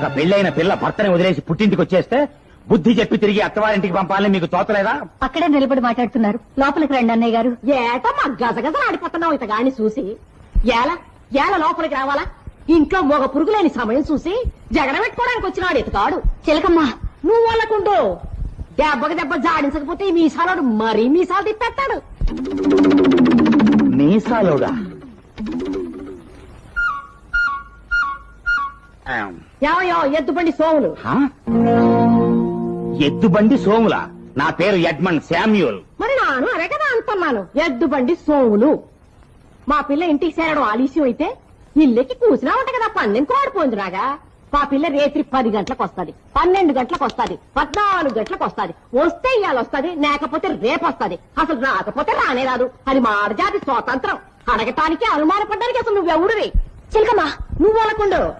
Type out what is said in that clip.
ఒక పెళ్ళైన పిల్ల భర్తని వదిలేసి పుట్టింటికి వచ్చేస్తే బుద్ధి చెప్పి తిరిగి అత్తవారింటికి పంపాలని మీకు తోచలేదా అక్కడే నిలబడి మాట్లాడుతున్నారు. లోపలికి రండి అన్నయ్య గారు. ఏట మా గజగజ ఆడిపోతున్నావు ఇతగాని చూసి. ఏల? ఏల లోపలికి రావాలా? ఇంట్లో మొగ పురుగులేని సమయం చూసి జగడ పెట్టుకోవడానికి వచ్చినాడు ఇతగాడు. చిలకమ్మ నువ్వు వాళ్ళకుండు దెబ్బకి దెబ్బ జాడించకపోతే ఈ మీసాలోడు మరీ మీసాలు తిప్పేస్తాడు. మీసాలోడా? ఏమయ్యో ఎద్దుబండి సోములు? ఎద్దుబండి సోముల? నా పేరు ఎడ్మండ్ శామ్యూల్. మరి నాను అరే కదా అంటున్నాను ఎద్దుబండి సోములు. మా పిల్ల ఇంటికి చేరడం ఆలస్యం అయితే ఇల్లెక్కి కూసినా ఉంట కదా పన్నెండు కోడిపోయిందిరాగా మా పిల్ల రేత్రి పది గంటలకు వస్తది పన్నెండు గంటలకు వస్తది పద్నాలుగు గంటలకు వస్తది. వస్తే ఇవాళ వస్తది లేకపోతే రేపు వస్తది. అసలు రాకపోతే రానే రాదు. అది మా ఆడజాతి స్వాతంత్రం. అడగటానికి అనుమానపడ్డానికి అసలు నువ్వెవడివి? చిలకమ్మ నువ్వు అనకుండు